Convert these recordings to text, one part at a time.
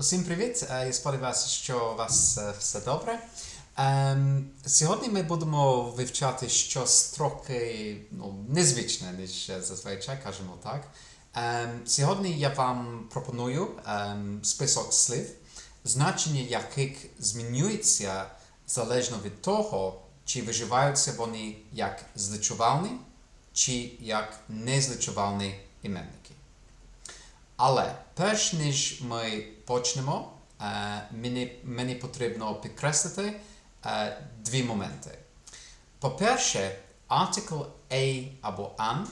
Усім привіт! Е, Я сподіваюся, що у вас е, все добре. Ем, Сьогодні ми будемо вивчати щось трохи ну, незвичне, ніж е, зазвичай кажемо так. Ем, Сьогодні я вам пропоную ем, список слів, значення яких змінюється залежно від того, чи виживаються вони як злічувальні, чи як незлічувальні іменники. Але перш ніж ми почнемо, е, мені, мені потрібно підкреслити е, дві моменти. По-перше, артикл a або an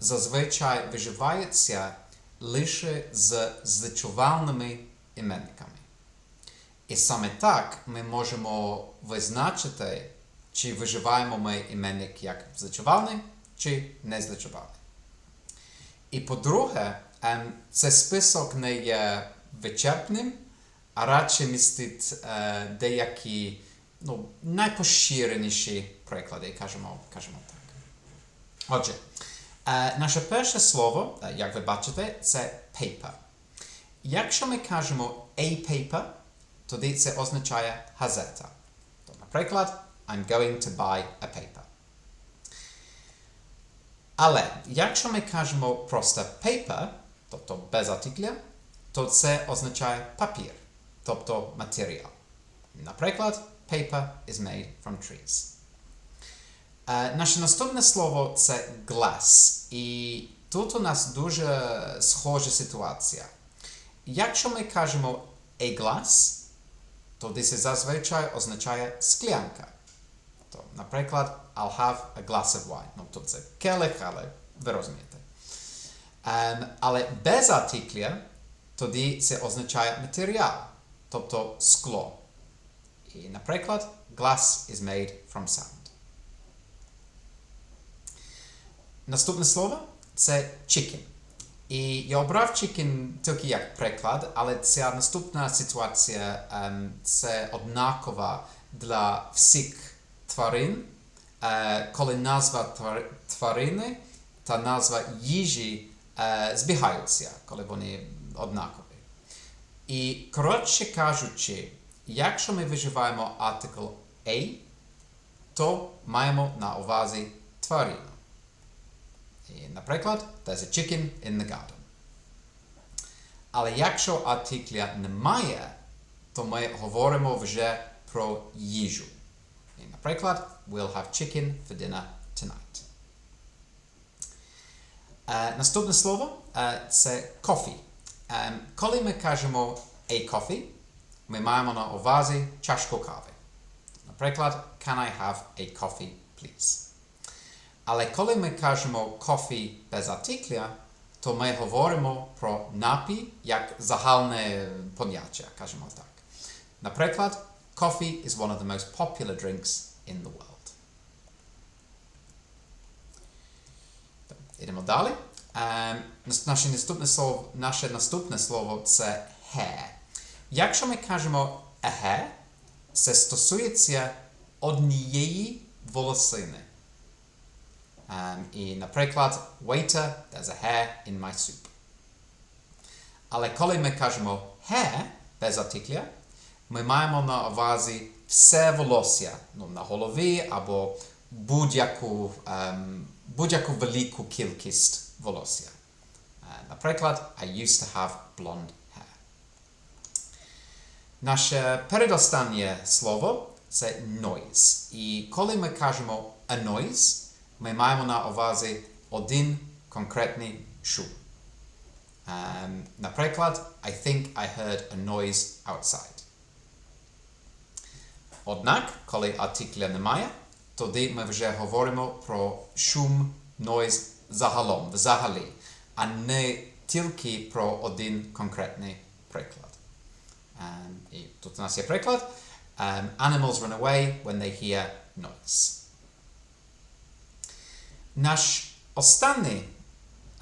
зазвичай виживається лише з злічувальними іменниками. І саме так ми можемо визначити, чи виживаємо ми іменник як злічувальний, чи незлічувальний. І по-друге, ем, цей список не є вичерпним, а радше містить е, деякі ну, найпоширеніші приклади, кажемо, кажемо так. Отже, е, наше перше слово, е, як ви бачите, це paper. Якщо ми кажемо a paper, тоді це означає газета. То, наприклад, I'm going to buy a paper. Але якщо ми кажемо просто paper, тобто без артикля, то це означає папір, тобто матеріал. Наприклад, paper is made from trees. Наше наступне слово це glass. І тут у нас дуже схожа ситуація. Якщо ми кажемо a glass, то це зазвичай означає склянка. То, наприклад, I'll have a glass of wine. Ну, тут це келих, але ви розумієте. Ем, але без артикля тоді це означає матеріал, тобто скло. І, наприклад, glass is made from sand. Наступне слово це chicken. І я обрав chicken тільки як приклад, але ця наступна ситуація ем, це однакова для всіх тварин, е, коли назва твар- тварини та назва їжі збігаються, коли вони однакові. І коротше кажучи, якщо ми виживаємо артикл A, то маємо на увазі тварину. І, наприклад, there's a chicken in the garden. Але якщо артикля немає, то ми говоримо вже про їжу. І, наприклад, we'll have chicken for dinner tonight. Е, наступне слово е, це coffee. Е, коли ми кажемо a coffee, ми маємо на увазі чашку кави. Наприклад, can I have a coffee, please? Але коли ми кажемо coffee без артикля, то ми говоримо про напій як загальне поняття, кажемо так. Наприклад, coffee is one of the most popular drinks in the world. Далі. Ем, нас- наше, наступне слово, наше наступне слово це hair. Якщо ми кажемо a це стосується однієї волосини. Ем, і, наприклад, waiter, there's a hair in my soup. Але коли ми кажемо hair без артикля, ми маємо на увазі все волосся ну, на голові або будь-яку, ем, будь-яку велику кількість волосся. Е, наприклад, I used to have blonde hair. Наше передостаннє слово це noise. І коли ми кажемо a noise, ми маємо на увазі один конкретний шум. Um, наприклад, I think I heard a noise outside. Однак, коли артикля немає, тоді ми вже говоримо про шум, noise загалом, взагалі, а не тільки про один конкретний приклад. Um, і тут у нас є приклад. Um, animals run away when they hear noise. Наш останній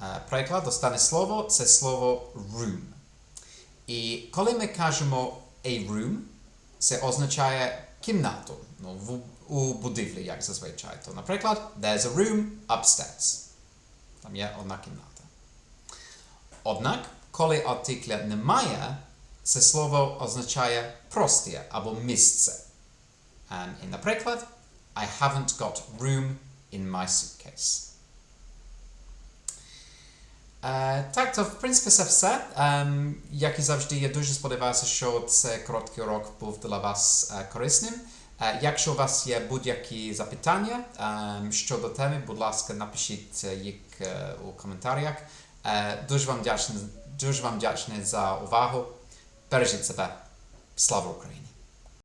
е, приклад, останнє слово це слово room. І коли ми кажемо a room, це означає кімнату ну, у будівлі, як зазвичай. То, наприклад, there's a room upstairs. Там є одна кімната. Однак, коли артикля немає, Це слово означає простір або місце. Um, і, наприклад, I haven't got room in my suitcase. Е, так, то в принципі це все. Ем, як і завжди, я дуже сподіваюся, що цей короткий урок був для вас е, корисним. Якщо у вас є будь-які запитання щодо теми, будь ласка, напишіть їх у коментарях. Дуже вам вдячний, дуже вам вдячний за увагу. Бережіть себе. Слава Україні!